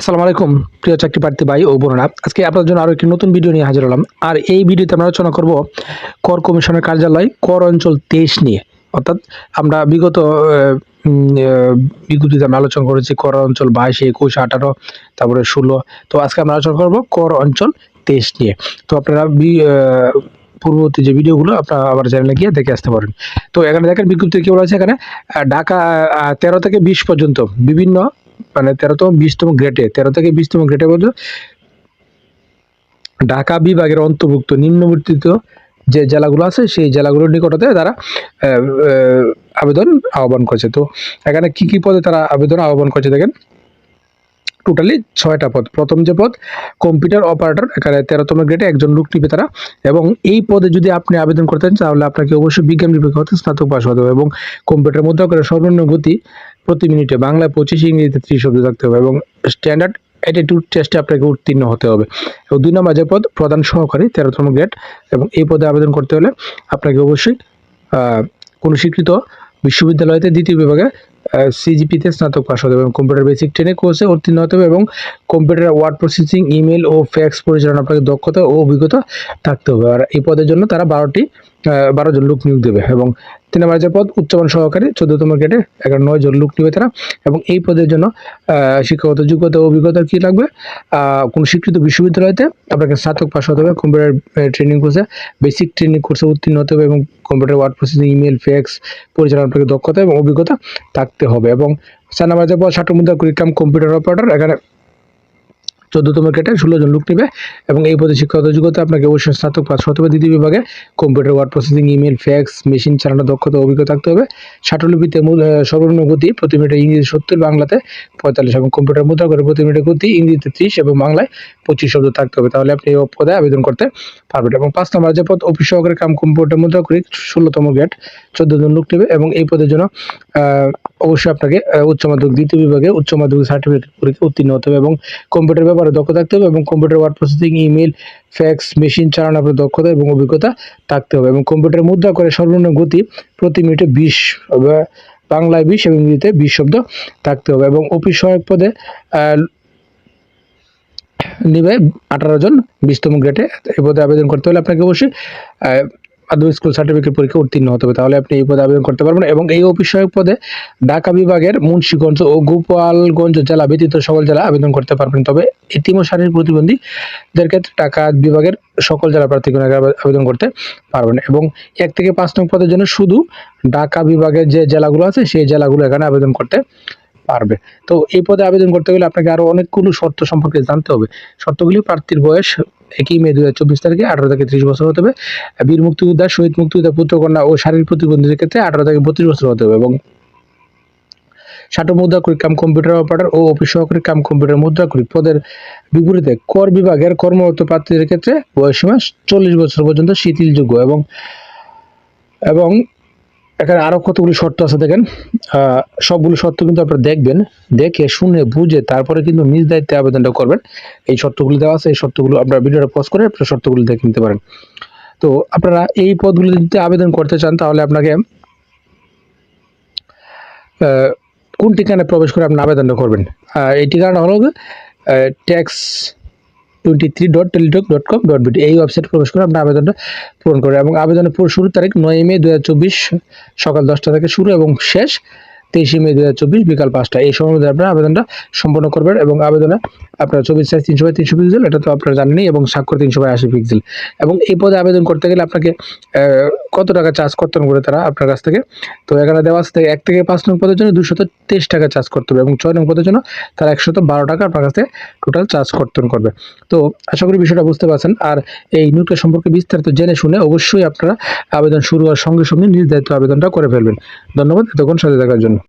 আসসালামু আলাইকুম, প্রিয় চাকরি প্রার্থী ভাই ও বোনেরা। আজকে আপনার জন্য আরও একটি নতুন ভিডিও নিয়ে হাজির হলাম। আর এই ভিডিওতে আমরা আলোচনা করব কর কমিশনের কার্যালয় কর অঞ্চল তেইশ নিয়ে। অর্থাৎ আমরা বিগত বিজ্ঞপ্তিতে আমরা আলোচনা করেছি কর অঞ্চল বাইশ একুশ, আঠারো, তারপরে ষোলো। তো আজকে আমরা আলোচনা করব কর অঞ্চল তেইশ নিয়ে। তো আপনারা পূর্ববর্তী যে ভিডিওগুলো আপনারা আমার চ্যানেলে গিয়ে দেখে আসতে পারেন। তো এখানে দেখেন বিজ্ঞপ্তি কি বলা আছে এখানে ঢাকা তেরো থেকে বিশ পর্যন্ত বিভিন্ন মানে তেরোতম, বিশতম গ্রেটে তেরো থেকে বিশতম গ্রেটে পর্যন্ত ঢাকা বিভাগের অন্তর্ভুক্ত নিম্নবর্তিত যে জেলাগুলো আছে, সেই জেলাগুলোর নিকটতে তারা আবেদন আহ্বান করছে। তো এখানে কি কি পদে তারা আবেদন আহ্বান করছে দেখেন? টোটালি ছয়টা পদ। প্রথম যে পদ কম্পিউটার অপারেটর এখানে তেরোতম গ্রেডে একজন লোক নিবে তারা। এবং এই পদে যদি আপনি আবেদন করতেন তাহলে আপনাকে অবশ্যই বিজ্ঞান বিভাগ হতে স্নাতক পাস হতে হবে এবং কম্পিউটার মধ্যে করে সর্বনিম্ন গতি প্রতি মিনিটে বাংলায় পঁচিশ ইংরেজিতে ত্রিশ শব্দ থাকতে হবে এবং স্ট্যান্ডার্ড অ্যাটিটিউড টেস্টে আপনাকে উত্তীর্ণ হতে হবে। এবং দুই নম্বর যে পদ, প্রধান সহকারী, তেরোতম গ্রেড এবং এই পদে আবেদন করতে হলে আপনাকে অবশ্যই কোনো স্বীকৃত বিশ্ববিদ্যালয়তে দ্বিতীয় বিভাগে সিজিপিতে স্নাতক পাশ হতে হবে এবং কম্পিউটার বেসিক ট্রেনিং কোর্সে উত্তীর্ণ হতে হবে এবং কম্পিউটার ওয়ার্ড প্রসেসিং ইমেল ও ফ্যাক্স পরিচালনা, আপনাকে দক্ষতা ও অভিজ্ঞতা থাকতে হবে। আর এই পদের জন্য তারা বারোটি বারো জন লোক নিয়োগ দেবে এবং তিন নম্বর যে পদ উচ্চমান সহকারী, চোদ্দতম গ্রেডে এগারো, নয় জন লোক নেবে তারা এবং এই পদের জন্য শিক্ষাগত যোগ্যতা ও অভিজ্ঞতা কী লাগবে? কোনো স্বীকৃত বিশ্ববিদ্যালয়তে আপনাকে স্নাতক পাশ হতে হবে কম্পিউটার ট্রেনিং কোর্সে বেসিক ট্রেনিং কোর্সে উত্তীর্ণ হতে হবে এবং computer word processing email fax পরিচালনা আপনাকে দক্ষতা এবং অভিজ্ঞতা থাকতে হবে এবং চার নম্বর যে পদ ষাট মুদ্রা কুড়িকাম কম্পিউটার অপারেটর এখানে চোদ্দতম গ্রেডে ষোলো জন লোক নেবে এবং এই পদে শিক্ষাগত যোগ্যতা আপনাকে অবশ্যই স্নাতক পাস হতে হবে। দ্বিতীয় বিভাগে computer word processing email fax machine চালানোর দক্ষতা অভিজ্ঞতা থাকতে হবে। ষাটলিপিতে সর্বনিম্ন গতি প্রতি মিনিটে ইংরেজি সত্তর, বাংলাতে পঁয়তাল্লিশ এবং কম্পিউটার মুদ্রা করে প্রতি মিনিটে গতি ইংরেজিতে ত্রিশ এবং বাংলায় পঁচিশ শব্দ থাকতে হবে। তাহলে আপনি এই পদে আবেদন করতে পারবেন এবং পাঁচ নম্বর যে পদ অফিস সহকারী কাম কম্পিউটার মুদ্রা করি ষোলোতম গ্রেড চোদ্দ জন লোক নেবে এবং এই পদের জন্য অবশ্যই আপনাকে উচ্চ মাধ্যমিক দ্বিতীয় বিভাগে উচ্চ মাধ্যমিক সার্টিফিকেট পরীক্ষা উত্তীর্ণ হতে হবে এবং কম্পিউটার ব্যাপারে দক্ষ থাকতে হবে এবং computer word processing email fax machine চালানো আপনার দক্ষতা এবং অভিজ্ঞতা থাকতে হবে এবং কম্পিউটার মুদ্রা করে সর্বনিম্ন গতি প্রতি মিনিটে বিশ বাংলায় বিশ এবং ইংরেজিতে বিশ শব্দ থাকতে হবে এবং অফিস সহায়ক পদে নিবে আঠারো জন, বিশতম গ্রেডে এই পদে আবেদন করতে হলে আপনাকে অবশ্যই মাধ্যমিক স্কুল সার্টিফিকেট পরীক্ষা উত্তীর্ণ হতে হবে, তাহলে আপনি এই পদে আবেদন করতে পারবেন এবং এই অফিস সহায়ক পদে ঢাকা বিভাগের মুন্সিগঞ্জ ও গোপালগঞ্জ জেলা ব্যতীত সকল জেলা আবেদন করতে পারবেন। তবে এতিম শারীরিক প্রতিবন্ধীদের ক্ষেত্রে ঢাকা বিভাগের সকল জেলা প্রার্থীগণ আবেদন করতে পারবেন এবং এক থেকে পাঁচ নং পদের জন্য শুধু ঢাকা বিভাগের যে জেলাগুলো আছে, সেই জেলাগুলো এখানে আবেদন করতে পারবে। তো এই পদে আবেদন করতে গেলে আপনাকে আরও অনেকগুলো শর্ত সম্পর্কে জানতে হবে। শর্তগুলি প্রার্থীর বয়স একই মে দু হাজার চব্বিশ তারিখে আঠারো থেকে ত্রিশ বছর হতে হবে। বীর মুক্তিযোদ্ধা, শহীদ মুক্তিযোদ্ধা, পুত্রকন্যা ও শারীরিক প্রতিবন্ধীদের ক্ষেত্রে আঠারো থেকে বত্রিশ বছর হতে হবে এবং ষাটো মুদ্রা করি কাম কম্পিউটার অপারেটর ও অফিস সহকারী কাম কম্পিউটার মুদ্রা করি পদের বিপরীতে কর বিভাগের কর্মরত প্রার্থীদের ক্ষেত্রে বয়সীমা চল্লিশ বছর পর্যন্ত শিথিলযোগ্য এবং এবং এখানে আরও কতগুলি শর্ত আছে দেখেন। সবগুলো শর্ত কিন্তু আপনারা দেখবেন, দেখে শুনে বুঝে তারপরে কিন্তু নিজ দায়িত্বে আবেদনটা করবেন। এই শর্তগুলো দেওয়া আছে, এই শর্তগুলো আপনারা ভিডিওটা পজ করে আপনারা শর্তগুলো দেখে নিতে পারেন। তো আপনারা এই পদগুলো যদি আবেদন করতে চান, তাহলে আপনাকে কোন ঠিকানায় প্রবেশ করে আপনি আবেদনটা করবেন? এই ঠিকানাটা হলো tax twenty three dot Teletalk dot com dot BD এই ওয়েবসাইট প্রবেশ করে আপনার আবেদনটা পূরণ করবেন এবং আবেদনের পুরো শুরুর তারিখ নয় মে দু হাজার চব্বিশ সকাল দশটা থেকে শুরু এবং শেষ তেইশে মে দু চব্বিশ বিকাল পাঁচটা এই সময়ের মধ্যে আপনারা আবেদনটা সম্পন্ন করবেন এবং আবেদনে আপনার চব্বিশ সাইজ তিনশো বাই তিনশো পিক্সেল এটা তো আপনারা জানেনই এবং স্বাক্ষর তিনশো বাই আশি পিক্সেল এবং এই পদে আবেদন করতে গেলে আপনাকে কত টাকা চার্জ করতে হবে তারা আপনার কাছ থেকে? তো এখানে দেওয়া আছে এক থেকে পাঁচ নং পদের জন্য দুশত তেইশ টাকা চার্জ করতে হবে এবং ছয় নং পদের জন্য তারা একশত বারো টাকা আপনার কাছ থেকে টোটাল চার্জ কর্তন করবে। তো আশা করি বিষয়টা বুঝতে পারছেন। আর এই নিয়োগটা সম্পর্কে বিস্তারিত জেনে শুনে অবশ্যই আপনারা আবেদন শুরু হওয়ার সঙ্গে সঙ্গে নির্ধারিত আবেদনটা করে ফেলবেন। ধন্যবাদ, এতক্ষণ সাথে থাকার জন্য।